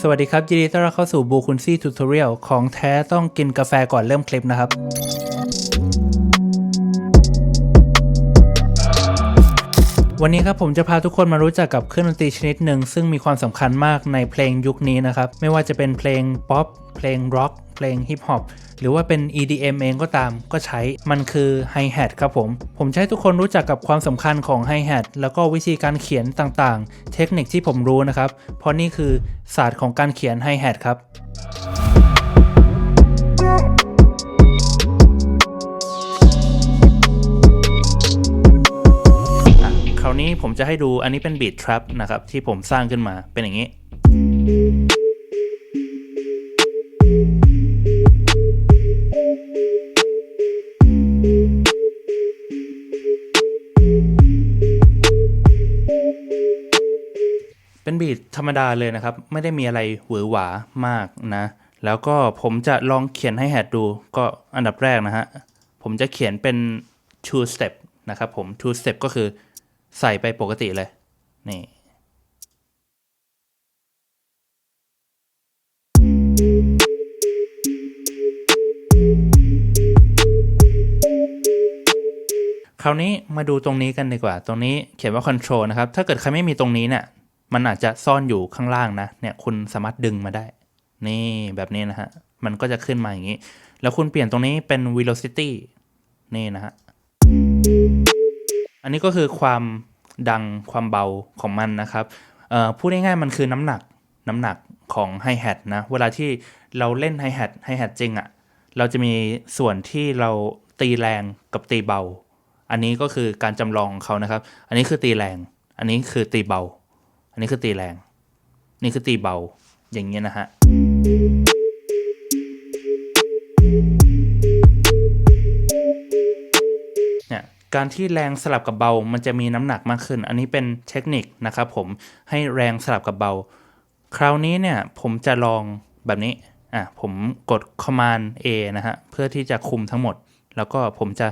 สวัสดีครับยินดีต้อนรับเข้าสู่บูคุนซี่ทูตอเรียลของแท้ต้องกินกาแฟก่อนเริ่มคลิปนะครับ วันนี้ครับผมจะพาทุกคนมารู้จักกับเครื่องดนตรีชนิดหนึ่งซึ่งมีความสำคัญมากในเพลงยุคนี้นะครับ ไม่ว่าจะเป็นเพลงป๊อปเพลงร็อกเพลงฮิปฮอปหรือว่าเป็น EDM เองก็ตามก็ใช้มันคือไฮแฮทครับผม ผมจะให้ทุกคนรู้จักกับความสำคัญของไฮแฮทแล้วก็วิธีการเขียนต่างๆ เทคนิคที่ผมรู้นะครับ เพราะนี่คือศาสตร์ของการเขียนไฮแฮทครับ นี้ผมจะให้ดูอันนี้เป็น Beat Trap นะครับ ที่ผมสร้างขึ้นมาเป็นอย่างนี้ เป็นบีทธรรมดาเลยนะครับ ไม่ได้มีอะไรหวือหวามากนะ แล้วก็ผมจะลองเขียนให้แฮดดู ก็อันดับแรกนะฮะ ผมจะเขียนเป็น two step นะครับผม two step ก็คือ ใส่ไปปกติเลย นี่ คราวนี้มาดูตรงนี้กันดีกว่า ตรงนี้เขียนว่า control นะครับ ถ้าเกิดใครไม่มีตรงนี้เนี่ย มันอาจจะซ่อนอยู่ข้างล่างนะ เนี่ยคุณสามารถดึงมาได้ นี่แบบนี้นะฮะ มันก็จะขึ้นมาอย่างนี้ แล้วคุณเปลี่ยนตรงนี้เป็น velocity นี่นะฮะ อันนี้ก็คือความดังความเบาของมันนะครับพูดง่ายๆมันคือน้ำหนักน้ำหนักของไฮแฮทนะ เวลาที่เราเล่นไฮแฮทไฮแฮทจริงอะ่ะ เราจะมีส่วนที่เราตีแรงกับตีเบา อันนี้ก็คือการจำลองของเขานะครับ อันนี้คือตีแรง อันนี้คือตีเบา อันนี้คือตีแรง นี่คือตีเบาอย่างเงี้ยนะฮะ การที่แรงสลับกับเบา มันจะมีน้ำหนักมากขึ้น อันนี้เป็นเทคนิคนะครับผมให้แรงสลับกับเบา คราวนี้เนี่ยผมจะลองแบบนี้อะผมกด command A นะฮะเพื่อที่จะคุมทั้งหมด แล้วก็ผมจะ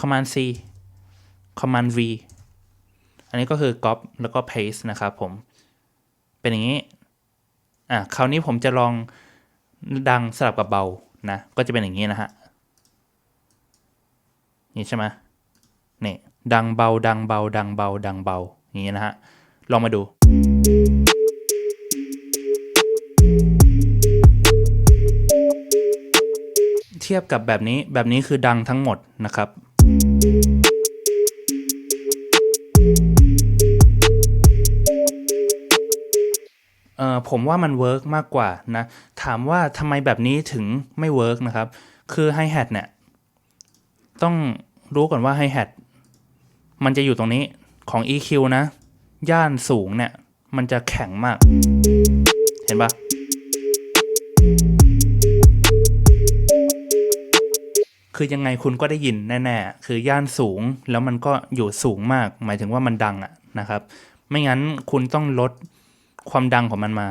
command C command V อันนี้ก็คือ copy แล้วก็ paste นะครับผม เป็นอย่างนี้ อะ คราวนี้ผมจะลองดังสลับกับเบา นะ ก็จะเป็นอย่างนี้นะฮะ นี่ใช่ไหม นี่ดังเบาดังเบาดังเบาดังเบาอย่างนี้นะฮะลองมาดูเทียบกับแบบนี้แบบนี้คือดังทั้งหมดนะครับ เอ่อผมว่ามันเวิร์กมากกว่านะ ถามว่าทำไมแบบนี้ถึงไม่เวิร์กนะครับ คือไฮแฮทเนี่ย ต้องรู้ก่อนว่าไฮแฮท มันจะอยู่ตรงนี้ของ EQ นะ ย่านสูงเนี่ย มันจะแข็งมาก เห็นปะคือยังไงคุณก็ได้ยินแน่ๆ คือย่านสูงแล้วมันก็อยู่สูงมาก หมายถึงว่ามันดังอะนะครับ ไม่งั้นคุณต้องลดความดังของมันมา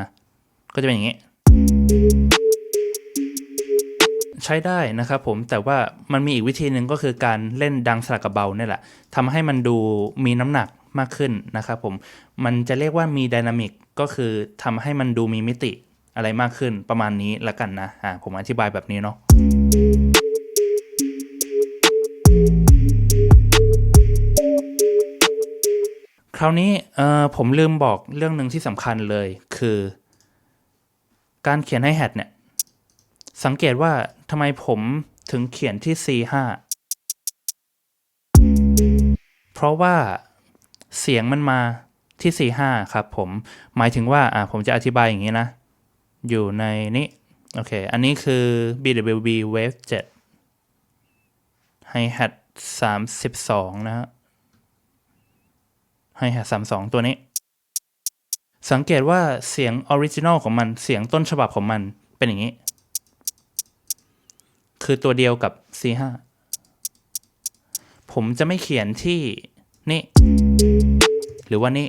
ก็จะเป็นอย่างนี้ ใช้ได้นะครับผมแต่ว่ามันมีอีกวิธีหนึ่งก็คือการเล่นดังสลับกับเบาเนี่ยแหละทำให้มันดูมีน้ำหนักมากขึ้นนะครับผมมันจะเรียกว่ามีดินามิกก็คือทำให้มันดูมีมิติอะไรมากขึ้นประมาณนี้ละกันนะอ่าผมอธิบายแบบนี้เนาะคราวนี้เอ่อผมลืมบอกเรื่องหนึ่งที่สำคัญเลยคือ การเขียนให้แฮทเนี่ย สังเกตว่าทำไมผมถึงเขียนที่ C5 เพราะว่าเสียงมันมาที่ C5 ครับผม หมายถึงว่าอ่าผมจะอธิบายอย่างนี้นะ อยู่ในนี้ โอเค อันนี้คือ BWV Wave 7 Hi-Hat 32 นะฮะ Hi-Hat 32 ตัวนี้ สังเกตว่าเสียงออริจินอลของมัน เสียงต้นฉบับของมันเป็นอย่างนี้ คือตัวเดียวกับ C5 ผมจะไม่เขียนที่นี่ หรือว่านี่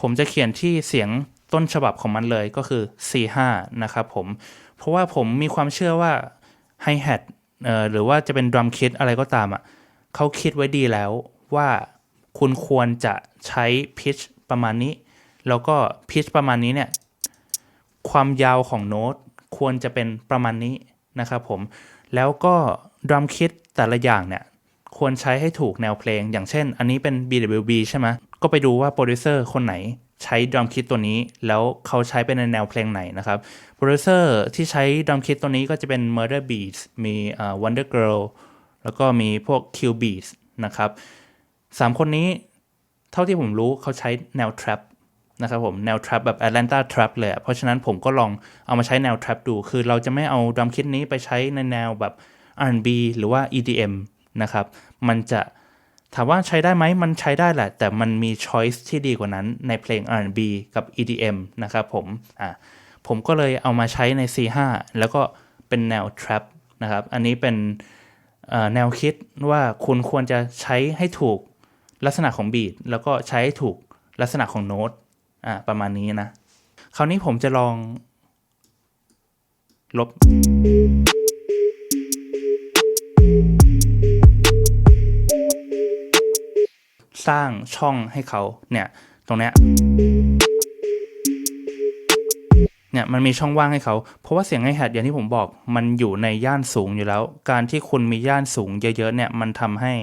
ผมจะเขียนที่เสียงต้นฉบับของมันเลยก็คือ C5 นะครับผม เพราะว่าผมมีความเชื่อว่า Hi-Hat เอ่อหรือว่าจะเป็นดรัมคิดอะไรก็ตามอะเขาคิดไว้ดีแล้วว่าคุณควรจะใช้พิชประมาณนี้ แล้วก็พิชประมาณนี้เนี่ย ความยาวของโน้ต ควรจะเป็นประมาณนี้นะครับผม แล้วก็ดรัมคิดแต่ละอย่างเนี่ยควรใช้ให้ถูกแนวเพลง อย่างเช่น อันนี้เป็น BWB ใช่ไหมก็ไปดูว่าโปรดิวเซอร์คนไหนใช้ดรัมคิดตัวนี้ แล้วเขาใช้เป็นในแนวเพลงไหนนะครับ โปรดิวเซอร์ที่ใช้ดรัมคิดตัวนี้ก็จะเป็น Murder Beats มีอ่า Wonder Girl แล้วก็มีพวก Q Beats นะครับสามคนนี้เท่าที่ผมรู้เขาใช้แนว trap นะครับผมแนว trap แบบ Atlanta trap เลย เพราะฉะนั้นผมก็ลองเอามาใช้แนว trap ดู คือเราจะไม่เอาดรัมคิดนี้ไปใช้ในแนวแบบ R&B หรือว่า EDM นะครับ มันจะถามว่าใช้ได้ไหมมันใช้ได้แหละ แต่มันมี choice ที่ดีกว่านั้นในเพลง R&B กับ EDM นะครับผม อะผมก็เลยเอามาใช้ใน C5 แล้วก็เป็นแนว trap นะครับ อันนี้เป็นแนวคิดว่าคุณควรจะใช้ให้ถูกลักษณะของบีทแล้วก็ใช้ให้ถูกลักษณะของโน้ต อะประมาณนี้นะ คราวนี้ผมจะลอง ลบ สร้างช่องให้เขาเนี่ย ตรงเนี้ยเนี่ยมันมีช่องว่างให้เขา เพราะว่าเสียงไฮแฮทอย่างที่ผมบอก มันอยู่ในย่านสูงอยู่แล้ว การที่คุณมีย่านสูงเยอะๆเนี่ยมันทำให้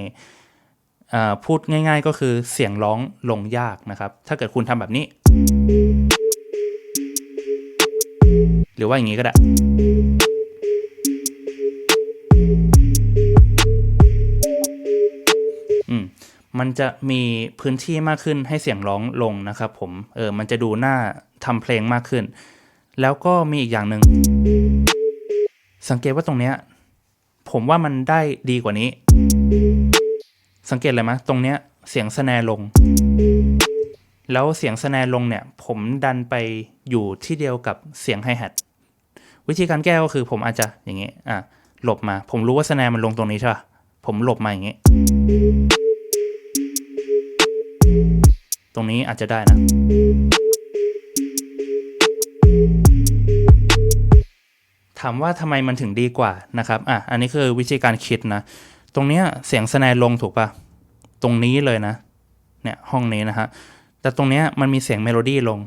อ่าพูดง่าย ๆ ก็คือเสียงร้องลงยากนะครับ ถ้าเกิดคุณทำแบบนี้ หรือว่าอย่างนี้ก็ได้ อืม มันจะมีพื้นที่มากขึ้นให้เสียงร้องลงนะครับผม เออ มันจะดูหน่าทำเพลงมากขึ้น แล้วก็มีอีกอย่างหนึ่ง สังเกตว่าตรงเนี้ย ผมว่ามันได้ดีกว่านี้ สังเกตเลยไหมตรงเนี้ยเสียงสแนลง แล้วเสียงสแนร์ลงเนี่ย ผมดันไปอยู่ที่เดียวกับเสียงไฮแฮทวิธีการแก้ก็คือผมอาจจะอย่างงี้อะหลบมา ผมรู้ว่าสแนร์มันลงตรงนี้ใช่ป่ะผมหลบมาอย่างงี้ตรงนี้อาจจะได้นะถามว่าทำไมมันถึงดีกว่านะครับ อะ อันนี้คือวิธีการคิดนะ ตรงเนี้ยเสียงสแนร์ลงถูกปะตรงนี้เลยนะ เนี่ยห้องนี้นะฮะ แต่ตรงเนี้ยมันมีเสียงเมโลดี้ลง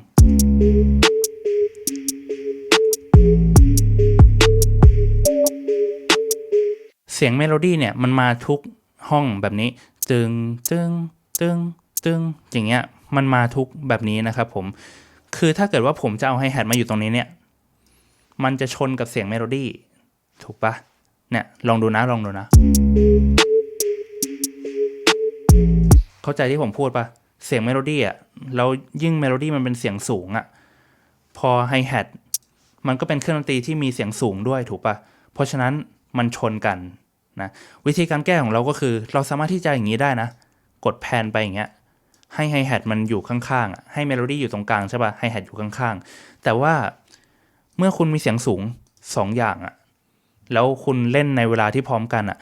เสียงเมโลดี้เนี่ยมันมาทุกห้องแบบนี้ตึงตึงตึงตึงอย่างเงี้ยมันมาทุกแบบนี้นะครับผม คือถ้าเกิดว่าผมจะเอาไฮแฮทมาอยู่ตรงนี้เนี่ย มันจะชนกับเสียงเมโลดี้ถูกปะเนี่ยลองดูนะลองดูนะ เข้าใจที่ผมพูดปะ เสียงเมโลดี้อะแล้วยิ่งเมโลดี้มันเป็นเสียงสูงอะพอไฮแฮทมันก็เป็นเครื่องดนตรีที่มีเสียงสูงด้วยถูกปะเพราะฉะนั้นมันชนกันนะวิธีการแก้ของเราก็คือ เราสามารถที่จะอย่างนี้ได้นะ กดแพนไปอย่างเงี้ยให้ไฮแฮทมันอยู่ข้างๆอะให้เมโลดี้อยู่ตรงกลางใช่ปะไฮแฮทอยู่ข้างๆ แต่ว่าเมื่อคุณมีเสียงสูงสองอย่างอะแล้วคุณเล่นในเวลาที่พร้อมกันอะ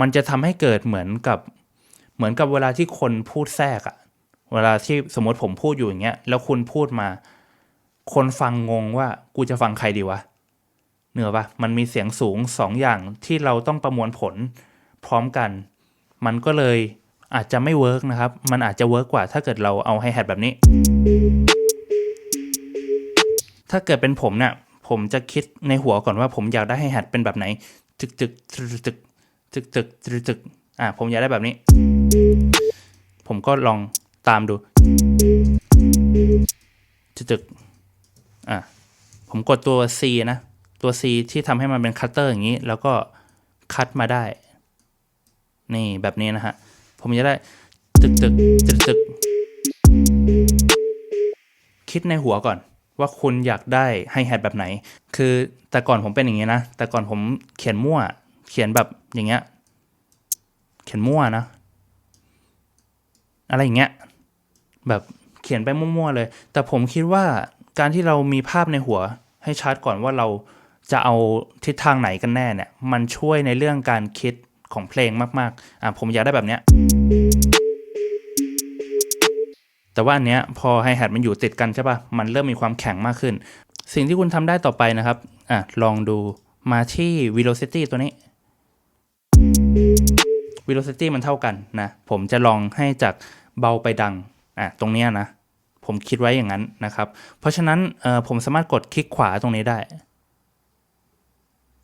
มันจะทำให้เกิดเหมือนกับเหมือนกับเวลาที่คนพูดแทรกอะ เวลาที่สมมติผมพูดอยู่อย่างเงี้ยแล้วคุณพูดมา คนฟังงงว่ากูจะฟังใครดีวะเหนือปะมันมีเสียงสูงสองอย่างที่เราต้องประมวลผลพร้อมกัน มันก็เลยอาจจะไม่เวิร์กนะครับ มันอาจจะเวิร์กกว่าถ้าเกิดเราเอาไฮแฮทแบบนี้ ถ้าเกิดเป็นผมเนะี่ยผมจะคิดในหัวก่อนว่าผมอยากได้ไฮแฮทเป็นแบบไหนจึกจึกจึกจึกจึกจึกจึกอ่าผมอยากได้แบบนี้ ผมก็ลอง ตามดูจึกจึกอะผมกดตัว C นะ ตัว C ที่ทำให้มันเป็นคัตเตอร์อย่างนี้ แล้วก็คัดมาได้ นี่แบบนี้นะฮะ ผมจะได้ตึกตึกตึกตึกคิดในหัวก่อนว่าคุณอยากได้ไฮแฮทแบบไหน คือแต่ก่อนผมเป็นอย่างนี้นะ แต่ก่อนผมเขียนมั่ว เขียนแบบอย่างเงี้ย เขียนมั่วนะ อะไรอย่างเงี้ย แบบเขียนไปมั่วๆเลย แต่ผมคิดว่าการที่เรามีภาพในหัวให้ชัดก่อนว่าเราจะเอาทิศทางไหนกันแน่เนี่ย มันช่วยในเรื่องการคิดของเพลงมากๆ อะผมอยากได้แบบเนี้ย แต่ว่าอันเนี้ยพอไฮแฮทมันอยู่ติดกันใช่ปะ่ะ มันเริ่มมีความแข็งมากขึ้น สิ่งที่คุณทำได้ต่อไปนะครับ อะลองดูมาที่ velocity ตัวนี้ velocity มันเท่ากันนะ ผมจะลองให้จากเบาไปดัง อะตรงเนี้ยนะ ผมคิดไว้อย่างนั้นนะครับ เพราะฉะนั้นเออผมสามารถกดคลิกขวาตรงนี้ได้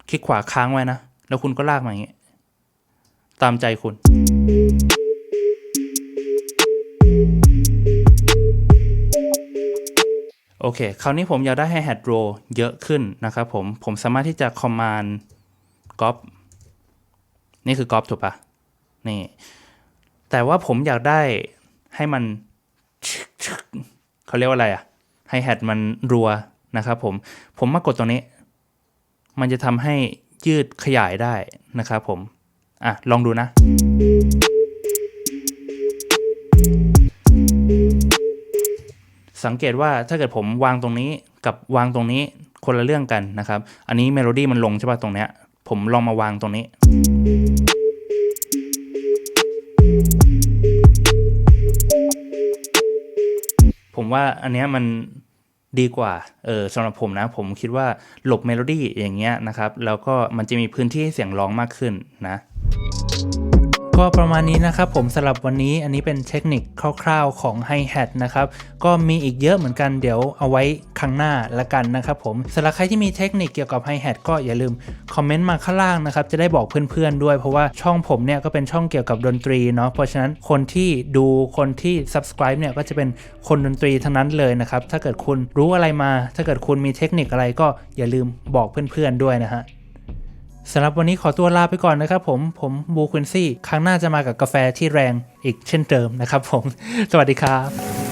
คลิกขวาค้างไว้นะ แล้วคุณก็ลากมาอย่างนี้ ตามใจคุณ โอเค คราวนี้ผมอยากได้ให้ head row เยอะขึ้นนะครับผม ผมสามารถที่จะ command copy นี่คือ copy ถูกปะนี่ แต่ว่าผมอยากได้ให้มัน เขาเรียกว่าอะไรอะให้ head มันรัวนะครับผม ผมมากดตรงนี้ มันจะทำให้ยืดขยายได้นะครับผม อะ ลองดูนะ สังเกตว่าถ้าเกิดผมวางตรงนี้กับวางตรงนี้คนละเรื่องกันนะครับ อันนี้เมโลดี้มันลงใช่ป่ะตรงเนี้ย ผมลองมาวางตรงนี้ ว่าอันเนี้ยมันดีกว่า เออสำหรับผมนะ ผมคิดว่าหลบเมโลดี้อย่างเงี้ยนะครับ แล้วก็มันจะมีพื้นที่ให้เสียงร้องมากขึ้นนะ ก็ประมาณนี้นะครับผมสำหรับวันนี้อันนี้เป็นเทคนิคคร่าวๆของ Hi Hat นะครับ ก็มีอีกเยอะเหมือนกันเดี๋ยวเอาไว้ครั้งหน้าละกันนะครับผมสำหรับใครที่มีเทคนิคเกี่ยวกับ Hi Hat ก็อย่าลืมคอมเมนต์มาข้างล่างนะครับ จะได้บอกเพื่อนๆด้วย เพราะว่าช่องผมเนี่ยก็เป็นช่องเกี่ยวกับดนตรีเนาะเพราะฉะนั้นคนที่ดูคนที่ subscribe เนี่ยก็จะเป็นคนดนตรีทั้งนั้นเลยนะครับถ้าเกิดคุณรู้อะไรมา ถ้าเกิดคุณมีเทคนิคอะไรก็อย่าลืมบอกเพื่อนๆด้วยนะฮะ สำหรับวันนี้ขอตัวลาไปก่อนนะครับผม ผมบูควินซี่ ครั้งหน้าจะมากับกาแฟที่แรงอีกเช่นเดิมนะครับผม สวัสดีครับ